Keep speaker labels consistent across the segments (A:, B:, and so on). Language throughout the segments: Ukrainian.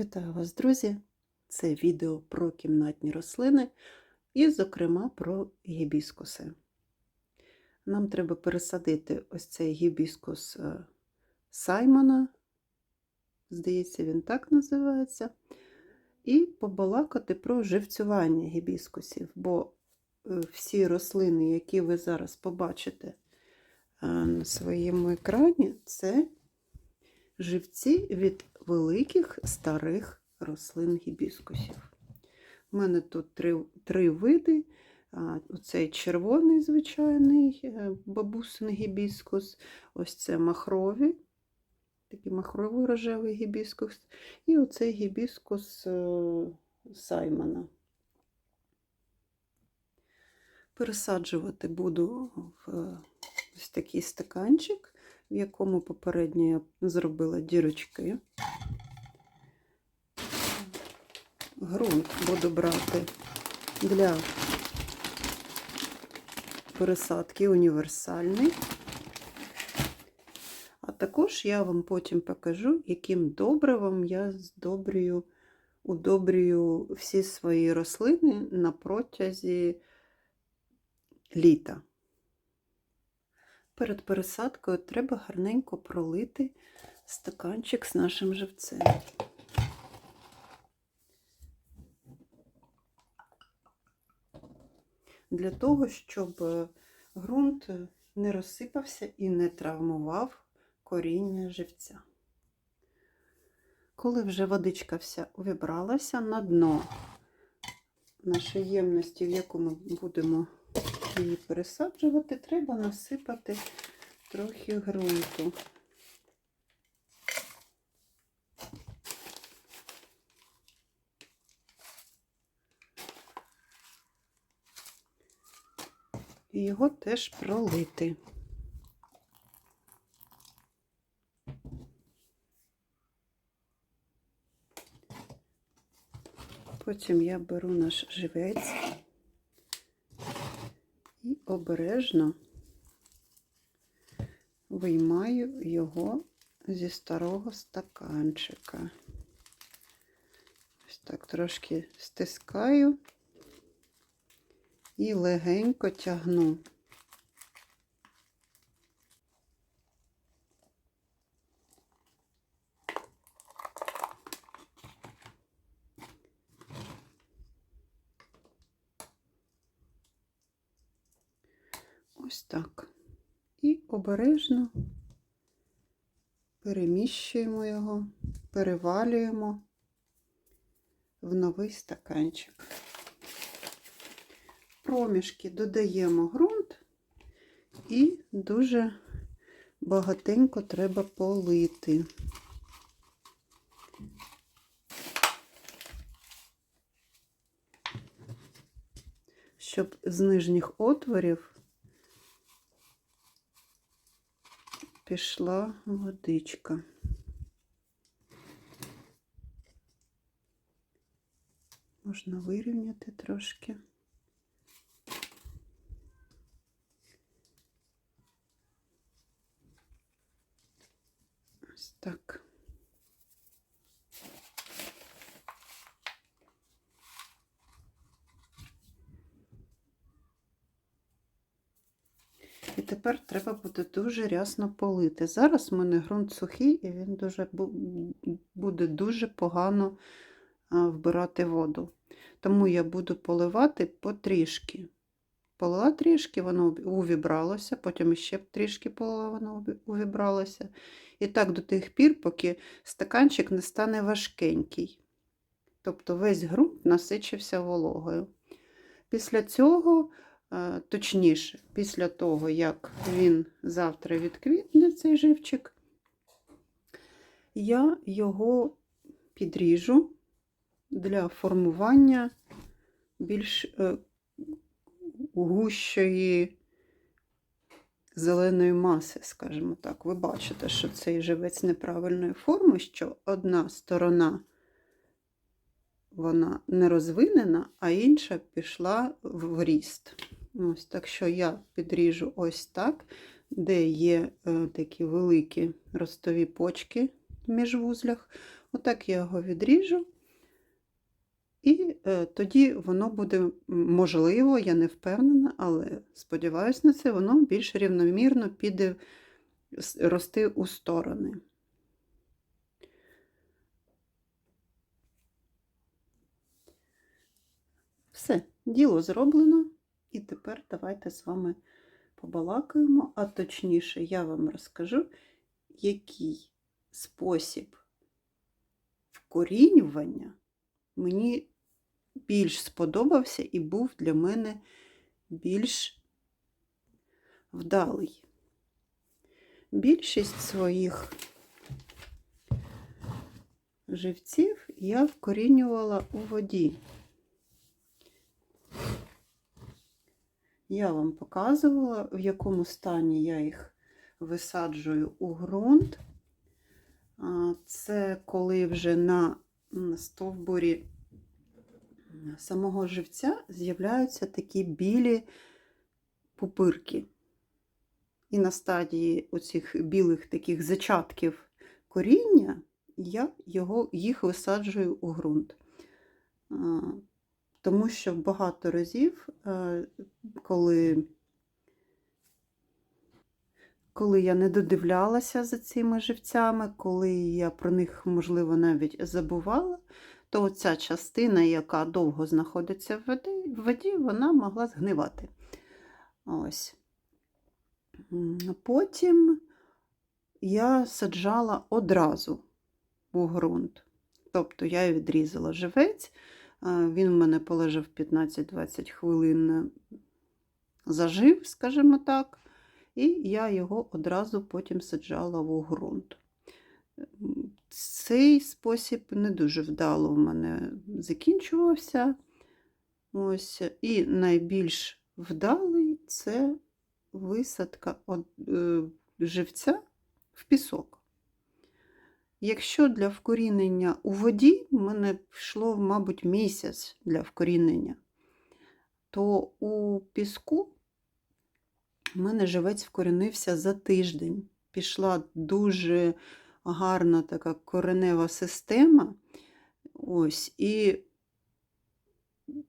A: Вітаю вас, друзі! Це відео про кімнатні рослини і, зокрема, про гібіскуси. Нам треба пересадити ось цей гібіскус е, Саймона, здається, він так називається, і побалакати про живцювання гібіскусів, бо е, всі рослини, які ви зараз побачите е, на своєму екрані, це живці від великих старих рослин гібіскусів. У мене тут три, три види. Оцей червоний звичайний е, бабусин гібіскус, ось це махрові, такий махровий рожевий гібіскус, і оцей гібіскус е, Саймона. Пересаджувати буду в ось такий стаканчик, в якому попередньо я зробила дірочки. Грунт буду брати для пересадки універсальний. А також я вам потім покажу, яким добривом я здобрюю, удобрюю всі свої рослини на протязі літа. Перед пересадкою треба гарненько пролити стаканчик з нашим живцем. Для того, щоб ґрунт не розсипався і не травмував коріння живця. Коли вже водичка вся увібралася на дно нашої ємності, в яку ми будемо її пересаджувати, треба насипати трохи ґрунту. І його теж пролити. Потім я беру наш живець обережно виймаю його зі старого стаканчика. Ось так трошки стискаю і легенько тягну. Ось так. І обережно переміщуємо його, перевалюємо в новий стаканчик. Проміжки додаємо ґрунт і дуже багатенько треба полити. Щоб з нижніх отворів пішла водичка. Можна вирівняти трошки. Ось так. І тепер треба буде дуже рясно полити. Зараз в мене ґрунт сухий, і він дуже буде дуже погано вбирати воду. Тому я буду поливати потрішки. Полила трішки, воно увібралося, потім ще трішки полила, воно увібралося. І так до тих пір, поки стаканчик не стане важкенький. Тобто весь ґрунт насичився вологою. Після цього, точніше, після того, як він завтра відквітне, цей живчик, я його підріжу для формування більш е, гущої зеленої маси, скажімо так. Ви бачите, що цей живець неправильної форми, що одна сторона вона не розвинена, а інша пішла в ріст. Ось Так що я підріжу ось так, де є е, такі великі ростові почки в міжвузлях. Отак я його відріжу. І е, тоді воно буде можливо, я не впевнена, але сподіваюся на це, воно більш рівномірно піде рости у сторони. Все, діло зроблено. І тепер давайте з вами побалакаємо, а точніше, я вам розкажу, який спосіб вкорінювання мені більш сподобався і був для мене більш вдалий. Більшість своїх живців я вкорінювала у воді. Я вам показувала, в якому стані я їх висаджую у ґрунт. Це коли вже на стовбурі самого живця з'являються такі білі пупирки. І на стадії оцих білих таких зачатків коріння я його, їх висаджую у ґрунт. Тому що багато разів, е, коли, коли я не додивлялася за цими живцями, коли я про них, можливо, навіть забувала, то ця частина, яка довго знаходиться в воді, в воді вона могла згнивати. Ось. Потім я саджала одразу у ґрунт. Тобто я відрізала живець, він в мене полежав 15-20 хвилин, зажив, скажімо так, і я його одразу потім саджала у ґрунт. Цей спосіб не дуже вдало в мене закінчувався. Ось, і найбільш вдалий це висадка е, живця в пісок. Якщо для вкорінення у воді в мене пішло, мабуть, місяць для вкорінення, то у піску в мене живець вкорінився за тиждень. Пішла дуже гарна така коренева система. Ось, і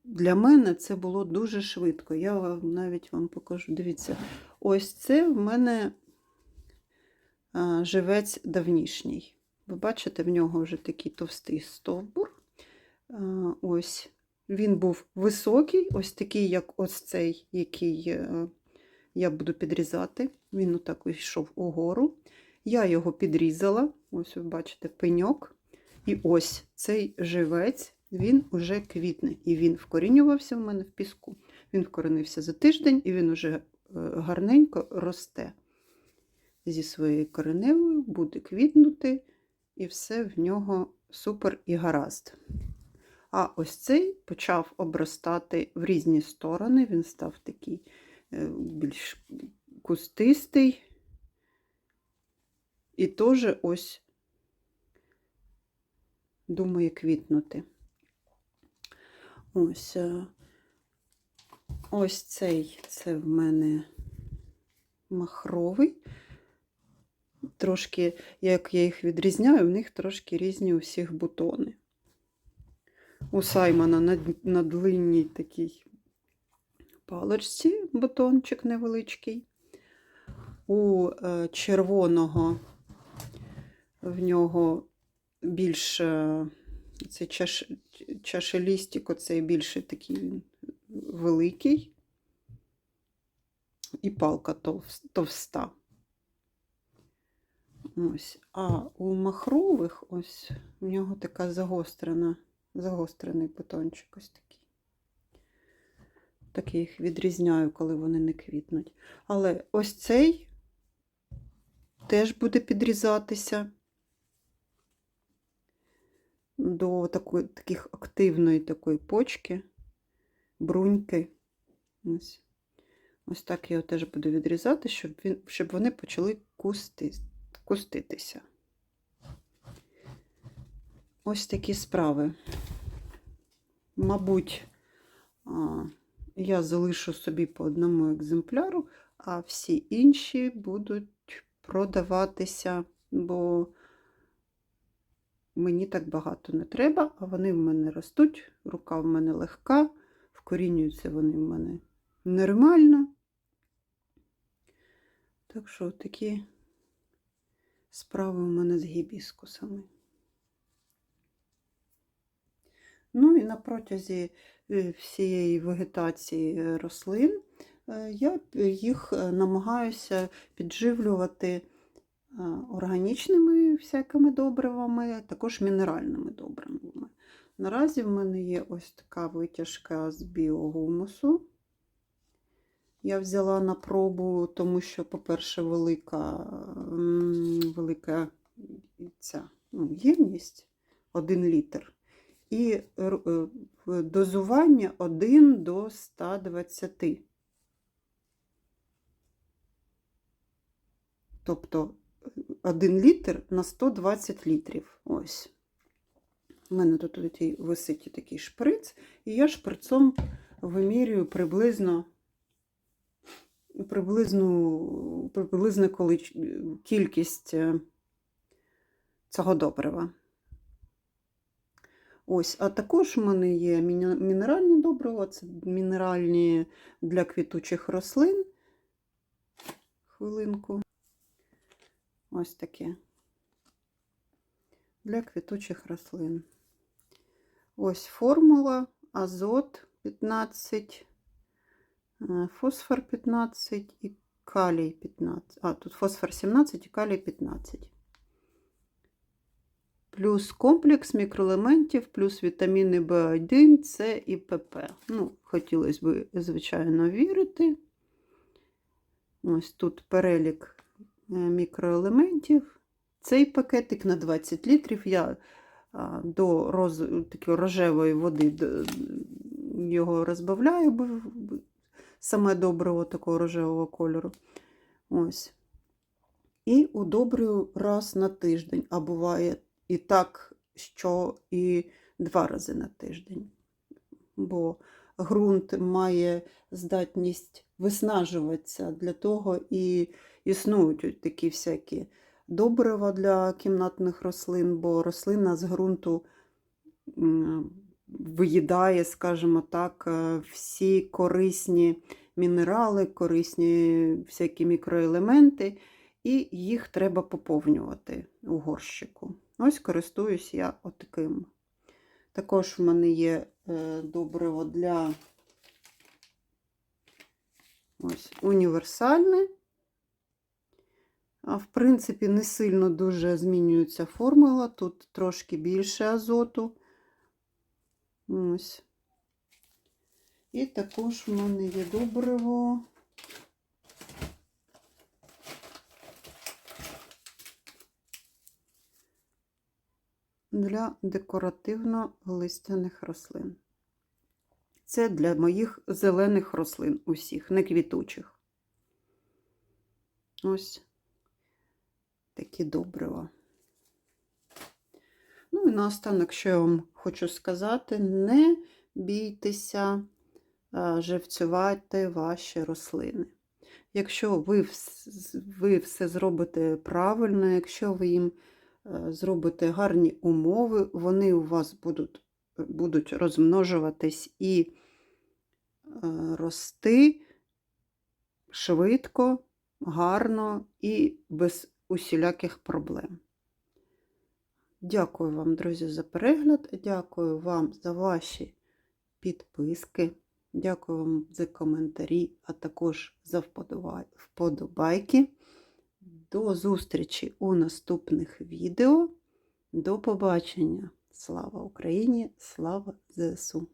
A: для мене це було дуже швидко. Я навіть вам покажу. Дивіться, ось це в мене живець давнішній. Ви бачите, в нього вже такий товстий стовбур. Ось він був високий, ось такий, як ось цей, який е, я буду підрізати. Він отак йшов угору. Я його підрізала, ось ви бачите, пеньок. І ось цей живець, він уже квітне. І він вкорінювався в мене в піску. Він вкоренився за тиждень, і він уже е, гарненько росте. Зі своєю кореневою буде квітнути, і все в нього супер і гаразд. А ось цей почав обростати в різні сторони. Він став такий е, більш кустистий. І теж ось думає квітнути. Ось, е, ось цей це в мене махровий. Трошки, як я їх відрізняю, в них трошки різні у всіх бутони. У Саймона на, на длинній такій паличці бутончик невеличкий. У е, червоного в нього більш е, цей чаш, чашелістик, оцей більше такий великий, і палка товста. Ось. А у махрових ось у нього така загострена, загострений бутончик ось такий. Так я їх відрізняю, коли вони не квітнуть. Але ось цей теж буде підрізатися до такої, таких активної такої почки, бруньки. Ось. Ось так я його теж буду відрізати, щоб, він, щоб вони почали кусти, куститися. Ось такі справи. Мабуть, я залишу собі по одному екземпляру, а всі інші будуть продаватися, бо мені так багато не треба, а вони в мене ростуть, рука в мене легка, вкорінюються вони в мене нормально. Так що такі справи у мене з гібіскусами. Ну і на протязі е, всієї вегетації рослин е, я їх е, намагаюся підживлювати органічними всякими добривами, також мінеральними добривами. Наразі в мене є ось така витяжка з біогумусу. Я взяла на пробу, тому що, по-перше, велика, м, велика ця ну, ємність 1 літр. І е, дозування 1 до 120. Тобто 1 літр на 120 літрів. Ось. У мене тут висить такий шприц, і я шприцом вимірюю приблизно приблизну, приблизну колич... кількість е, цього добрива. Ось, а також у мене є мінеральні добрива, це мінеральні для квітучих рослин. Хвилинку. Ось таке. Для квітучих рослин. Ось формула, азот 15, е, фосфор 15 і калій 15. А, тут фосфор 17 і калій 15. Плюс комплекс мікроелементів, плюс вітаміни В1, С і ПП. Ну, хотілося б, звичайно, вірити. Ось тут перелік е, мікроелементів. Цей пакетик на 20 літрів. Я до роз... такої рожевої води його розбавляю, саме доброго такого рожевого кольору. Ось. І удобрюю раз на тиждень, а буває і так, що і два рази на тиждень. Бо ґрунт має здатність виснажуватися для того і існують такі всякі добрива для кімнатних рослин, бо рослина з ґрунту виїдає, скажімо так, е, всі корисні мінерали, корисні всякі мікроелементи, і їх треба поповнювати у горщику. Ось користуюсь я отаким. Також в мене є е, добриво для ось, універсальне. А в принципі, не сильно дуже змінюється формула. Тут трошки більше азоту. Ось. І також в мене є добриво. Для декоративно-листяних рослин. Це для моїх зелених рослин усіх, не квітучих. Ось такі добрива. Ну і наостанок, що я вам хочу сказати, не бійтеся живцювати ваші рослини. Якщо ви, ви все зробите правильно, якщо ви їм е, зробите гарні умови, вони у вас будуть, будуть розмножуватись і е, рости швидко, гарно і без усіляких проблем. Дякую вам, друзі, за перегляд. Дякую вам за ваші підписки. Дякую вам за коментарі, а також за вподобайки. До зустрічі у наступних відео. До побачення! Слава Україні! Слава ЗСУ!